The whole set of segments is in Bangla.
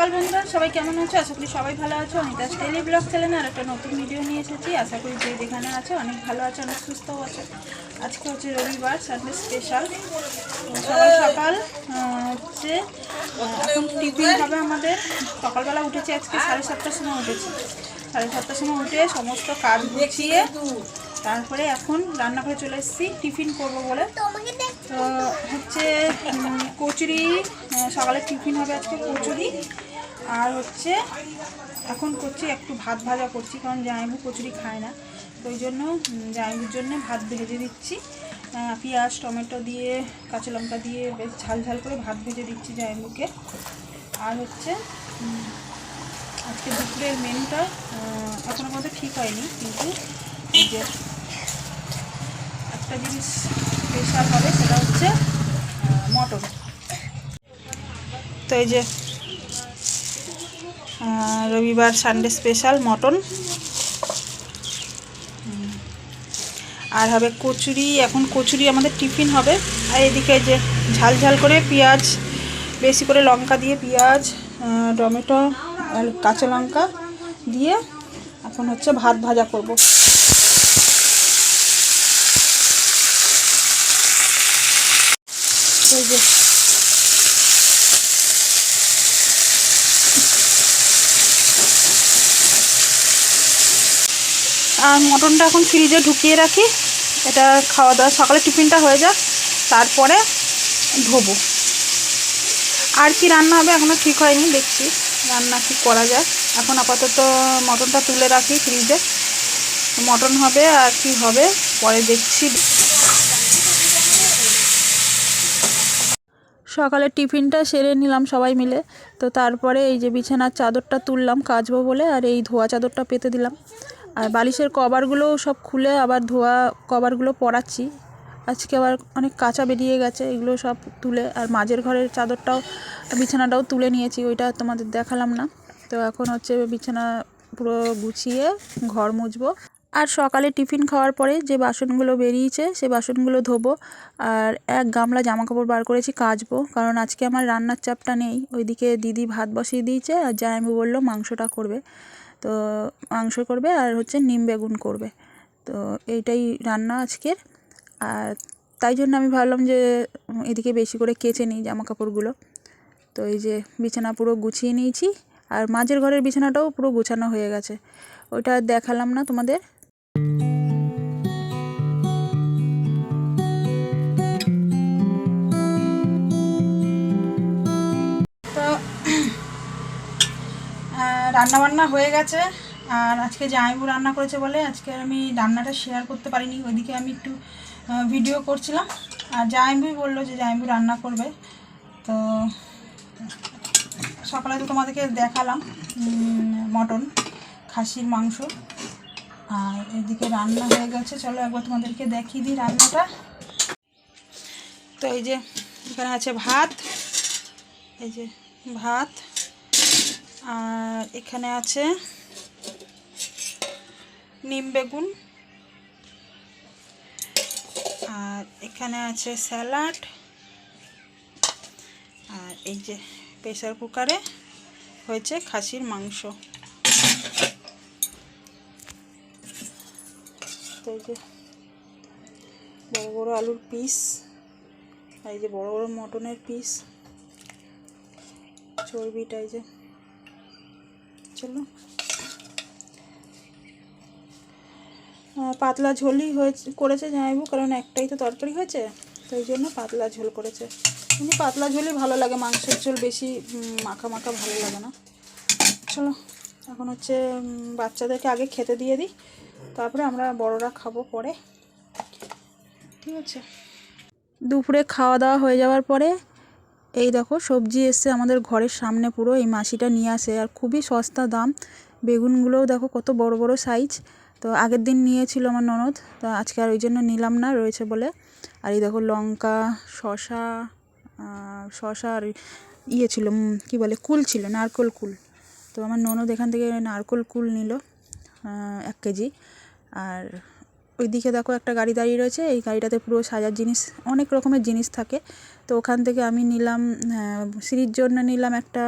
সকাল বন্ধুরা, সবাই কেমন আছো? আশা করি সবাই ভালো আছো। অনিতাস ডেলি ব্লগ চ্যানেলে আর একটা নতুন ভিডিও নিয়ে এসেছি। আশা করি যে যেখানে আছে অনেক ভালো আছে, অনেক সুস্থও আছে। আজকে হচ্ছে রবিবার সানডে স্পেশাল সকাল সকাল হচ্ছে এখন টিফিন হবে আমাদের। সকালবেলা উঠেছি আজকে, সাড়ে সাতটার সময় উঠেছি। সাড়ে সাতটার সময় উঠে সমস্ত কাজ গুছিয়ে তারপরে এখন রান্না করে চলে এসেছি। টিফিন করব বলে। তো হচ্ছে কচুরি সকালে টিফিন হবে আজকে কচুরি। আর হচ্ছে এখন করছি, একটু ভাত ভাজা করছি, কারণ জামাইবু কচুরি খায় না। ওই জন্য জামাইবুর জন্য ভাত ভেজে দিচ্ছি। পেঁয়াজ, টমেটো দিয়ে, কাঁচা লঙ্কা দিয়ে বেশ ঝাল ঝাল করে ভাত ভেজে দিচ্ছি জামাইবুকে আর হচ্ছে আজকে দুপুরের মেনুটা এখনও পর্যন্ত ঠিক হয়নি, কিন্তু এই যে একটা জিনিস স্পেশাল হবে, সেটা হচ্ছে মটন। তো এই যে রবিবার সানডে স্পেশাল মটন। আর হবে কচুরি, এখন কচুরি আমাদের টিফিন হবে। আর এদিকে যে ঝাল ঝাল করে পেঁয়াজ, বেশি করে লঙ্কা দিয়ে পেঁয়াজ টমেটো আর কাঁচা লঙ্কা দিয়ে এখন হচ্ছে ভাত ভাজা করব। এই যে আর মটনটা এখন ফ্রিজে ঢুকিয়ে রাখি। এটা খাওয়া দাওয়া সকালে টিফিনটা হয়ে যাক, তারপরে ধোবো। আর কি রান্না হবে এখনও ঠিক হয়নি, দেখছি রান্না কি করা যায়। এখন আপাতত মটনটা তুলে রাখি ফ্রিজে। মটন হবে আর কি হবে, পরে দেখছি। সকালে টিফিনটা সেরে নিলাম সবাই মিলে। তো তারপরে এই যে বিছানার চাদরটা তুললাম কাচবো বলে, আর এই ধোয়া চাদরটা পেতে দিলাম। আর বালিশের কভারগুলো সব খুলে আবার ধোয়া কভারগুলো পরাচ্ছি। আজকে আবার অনেক কাঁচা বেরিয়ে গেছে, এগুলো সব তুলে আর মাঝের ঘরের চাদরটাও, বিছানাটাও তুলে নিয়েছি, ওইটা তোমাদের দেখালাম না। তো এখন হচ্ছে বিছানা পুরো গুছিয়ে ঘর মুছবো। আর সকালে টিফিন খাওয়ার পরে যে বাসনগুলো বেরিয়েছে, সে বাসনগুলো ধোবো। আর এক গামলা জামা কাপড় বার করেছি, কাচবো। কারণ আজকে আমার রান্নার চাপটা নেই। ওইদিকে দিদি ভাত বসিয়ে দিয়েছে আর জামাইবু বলল মাংসটা করবে। তো মাংস করবে আর হচ্ছে নিম বেগুন করবে। তো এইটাই রান্না আজকের। আর তাই জন্য আমি ভাবলাম যে এদিকে বেশি করে কেচে নিই জামা কাপড়গুলো তো এই যে বিছানা পুরো গুছিয়ে নিয়েছি। আর মাঝের ঘরের বিছানাটাও পুরো গুছানো হয়ে গেছে। ওইটা দেখালাম না তোমাদের। রান্না বান্না হয়ে গেছে, আর আজকে জামাইবু রান্না করেছে বলে আজকে আমি রান্নাটা শেয়ার করতে পারিনি, ওইদিকে আমি একটু ভিডিও করছিলাম। আর জামাইবুই বলল যে জামাইবু রান্না করবে, তো সকালে তো তোমাদেরকে দেখালাম মটন, খাসির মাংস, আর এদিকে রান্না হয়ে গেছে। চলো একবার তোমাদেরকে দেখিয়ে দিই রান্নাটা। তো এই যে এখানে আছে ভাত, এই যে ভাত আর এখানে আছে নিম বেগুন। আর এখানে আছে স্যালাড। আর এই যে প্রেসার কুকারে হয়েছে খাসির মাংস। তো যে বড় বড় আলুর পিস, আর এই যে বড় বড় মটনের পিস, চর্বিটা এই যে আহ, পাতলা ঝোলই হয়েছে করেছে জামাইবু কারণ একটাই তো তরকারি হয়েছে তো এই জন্য পাতলা ঝোল করেছে। কিন্তু পাতলা ঝোলই ভালো লাগে মাংসের ঝোল বেশি মাখা মাখা ভালো লাগে না। চলো এখন হচ্ছে বাচ্চাদেরকে আগে খেতে দিয়ে দিই তারপরে আমরা বড়রা খাব পরে। ঠিক আছে? দুপুরে খাওয়া দাওয়া হয়ে যাওয়ার পরে এই দেখো, সবজি এসছে আমাদের ঘরের সামনে পুরো, এই মাসিটা নিয়ে আসে। আর খুবই সস্তা দাম। বেগুনগুলোও দেখো কত বড় বড় সাইজ তো আগের দিন নিয়েছিল আমার ননদ, তো আজকে আর ওই জন্য নিলাম না, রয়েছে বলে। আর এই দেখো লঙ্কা শশা শশা আর ইয়ে ছিল কি বলে, কুল ছিল, নারকোল কুল। তো আমার ননদ এখান থেকে নারকোল কুল নিল এক কেজি। আর ওইদিকে দেখো একটা গাড়ি দাঁড়িয়ে রয়েছে, এই গাড়িটাতে পুরো সাজার জিনিস, অনেক রকমের জিনিস থাকে। তো ওখান থেকে আমি নিলাম সিঁড়ির জন্য নিলাম একটা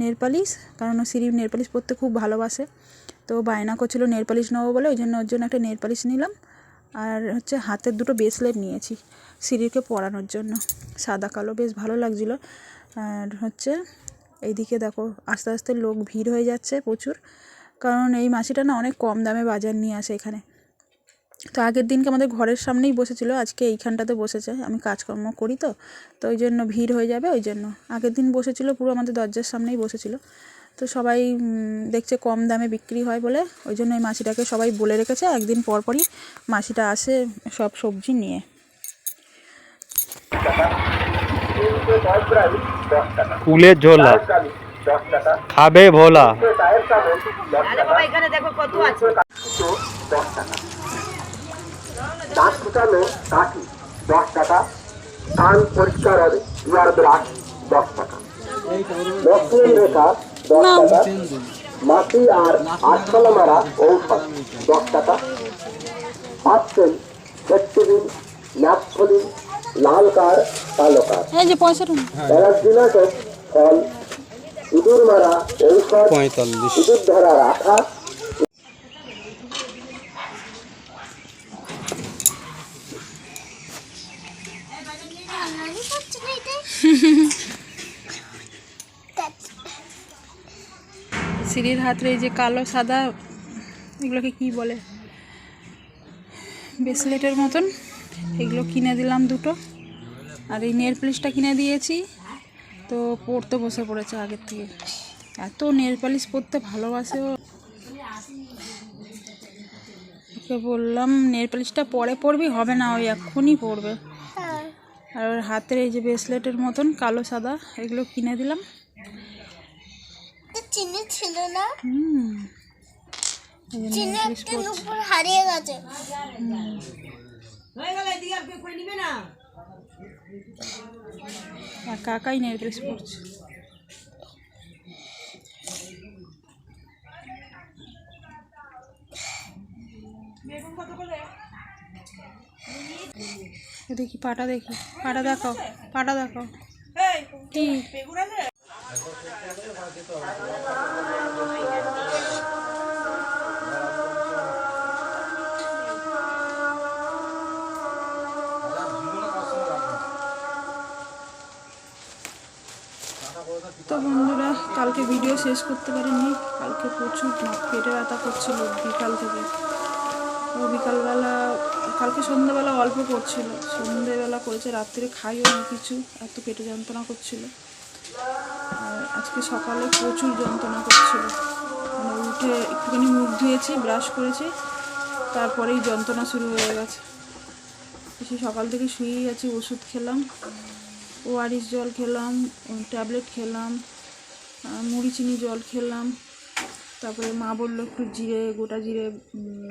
নেল পালিশ, কারণ সিঁড়ির নেল পালিশ পরতে খুব ভালোবাসে। তো বায়না করছিল নেল পালিশ নেব বলে, ওই জন্য ওর জন্য একটা নেল পালিশ নিলাম। আর হচ্ছে হাতের দুটো ব্রেসলেট নিয়েছি সিঁড়িকে পরানোর জন্য, সাদা কালো, বেশ ভালো লাগছিল। আর হচ্ছে এইদিকে দেখো, আস্তে আস্তে লোক ভিড় হয়ে যাচ্ছে প্রচুর, কারণ এই মাসিটা না অনেক কম দামে বাজার নিয়ে আসে এখানে। তো আগের দিনকে আমাদের ঘরের সামনেই বসেছিল আজকে এইখানটাতে বসেছে। আমি কাজকর্ম করি তো তো ওই জন্য ভিড় হয়ে যাবে ওই জন্য। আগের দিন বসেছিল পুরো আমাদের দরজার সামনেই বসেছিল। তো সবাই দেখছে কম দামে বিক্রি হয় বলে ওই জন্য এই মাসিটাকে সবাই বলে রেখেছে একদিন পর পরই মাসিটা আসে সব সবজি নিয়ে। ঝোলা খাবে ভোলা। দেখো কত আছে। দাঁত ফুটানো কাঠি দশ টাকা কান পরিষ্কার হবে ইয়ার ব্রাশ দশ টাকা। মসলিন রেখা দশ টাকা মাটি আর আটশালা মারা ঔষধ দশ টাকা। পাচ্ছেন সেট্টিবিন ন্যাপথলিন লাল কার কালো কার। এই যে ফল ইঁদুর মারা ঔষধ ইঁদুর ধরা রাখা সিঁড়ির হাতের এই যে কালো সাদা এগুলোকে কি বলে? ব্রেসলেটের মতন। এগুলো কিনে দিলাম দুটো। আর এই নেল পালিশটা কিনে দিয়েছি। তো পড়তে বসে পড়েছে আগের থেকে। এত নেল পালিশ পরতে ভালোবাসে ওকে বললাম নেল পালিশটা পরে পরবি? হবে না ওই এক্ষুনি পরবে। আর ওর হাতের এই যে ব্রেসলেটের মতন কালো সাদা এগুলো কিনে দিলাম। চিনি ছিল না। হুম। চিনি পরছে। উপর হারিয়ে গেছে। আর কেউ করে নিবে না। একা একাই নেল পালিশ পরছে। এ দেখি পাটা দেখি। পাটা দেখাও পাটা দেখাও। কি? শেষ করতে পারিনি কালকে প্রচুর পেটে ব্যথা করছিল বিকাল থেকে। ও বিকালবেলা, কালকে সন্ধ্যেবেলা অল্প করছিল। সন্ধ্যেবেলা করেছে, রাত্রে খাইও না কিছু। এত পেটে যন্ত্রণা করছিল। আর আজকে সকালে প্রচুর যন্ত্রণা করছিল। মানে উঠে একটুখানি মুখ ধুয়েছি, ব্রাশ করেছি, তারপরেই যন্ত্রণা শুরু হয়ে গেছে। এসে সকাল থেকে শুয়েই আছি, ওষুধ খেলাম ওআরএস জল খেলাম ট্যাবলেট খেলাম। মুড়ি চিনি জল খেলাম। তারপরে মা বলল একটু জিরে, গোটা জিরে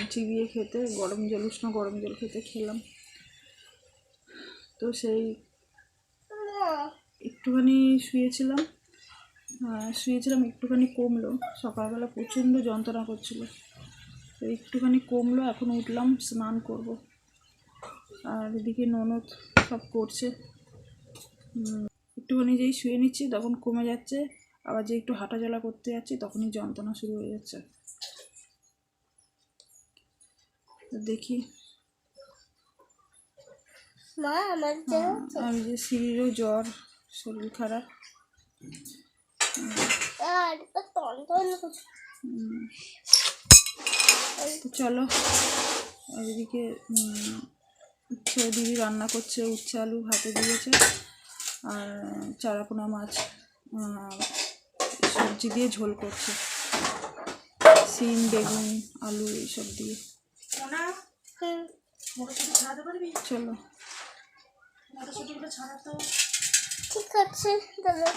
চিবিয়ে খেতে, গরম জল, উষ্ণ গরম জল খেতে খেলাম। তো সেই একটুখানি শুয়েছিলাম। শুয়েছিলাম, একটুখানি কমলো। সকালবেলা প্রচণ্ড যন্ত্রণা করছিল। তো একটুখানি কমলো, এখন উঠলাম, স্নান করব। আর এদিকে ননদ সব করছে। একটুখানি যেই শুয়ে নিচ্ছি, তখন কমে যাচ্ছে। আবার যে একটু হাঁটা চলা করতে যাচ্ছি তখনই যন্ত্রণা শুরু হয়ে যাচ্ছে। তো দেখি। মা আমার যে সিঁড়িরও জ্বর শরীর খারাপ। তো চলো এদিকে উচ্ছে দিদি রান্না করছে উচ্ছে আলু ভাতে দিয়েছে আর চারাপোনা মাছ সবজি দিয়ে ঝোল করছে। সিম, বেগুন, আলু এইসব দিয়ে। চলো। তাহলে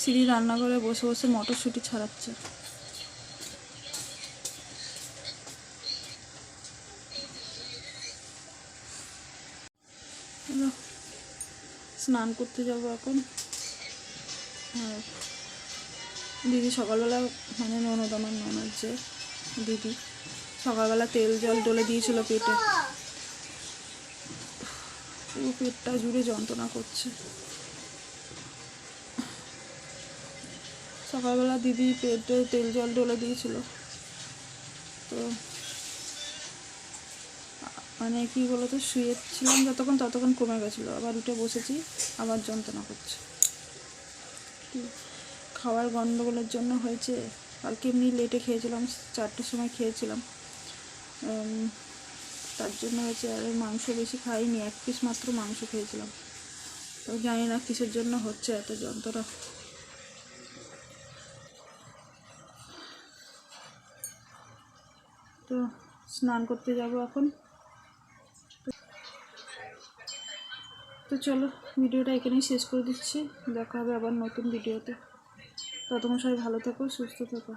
সিঁড়ি রান্নাঘরে বসে বসে মটরশুঁটি ছাড়াচ্ছে চলো, স্নান করতে যাব এখন। আর দিদি সকালবেলা মানে ননদ আমার ননদ যে দিদি, সকালবেলা তেল জল ডলে দিয়েছিল পেটে। পুরো পেটটা জুড়ে যন্ত্রণা করছে। সকালবেলা দিদি পেটে তেল জল ডলে দিয়েছিল। তো মানে কি বলতো শুয়েছিলাম যতক্ষণ, ততক্ষণ কমে গেছিল। আবার উঠে বসেছি, আবার যন্ত্রণা করছে। কি খাওয়ার গন্ডগোলের জন্য হয়েছে? কালকে এমনি লেটে খেয়েছিলাম, চারটের সময় খেয়েছিলাম। তার জন্য হয়েছে, আর মাংস বেশি খাইনি, এক পিস মাত্র মাংস খেয়েছিলাম। তো জানি না কিসের জন্য হচ্ছে এত যন্ত্রণা। তো স্নান করতে যাব এখন। তো চলো, ভিডিওটা এখানেই শেষ করে দিচ্ছি। দেখা হবে আবার নতুন ভিডিওতে। ততক্ষণ সবাই ভালো থেকো, সুস্থ থেকো।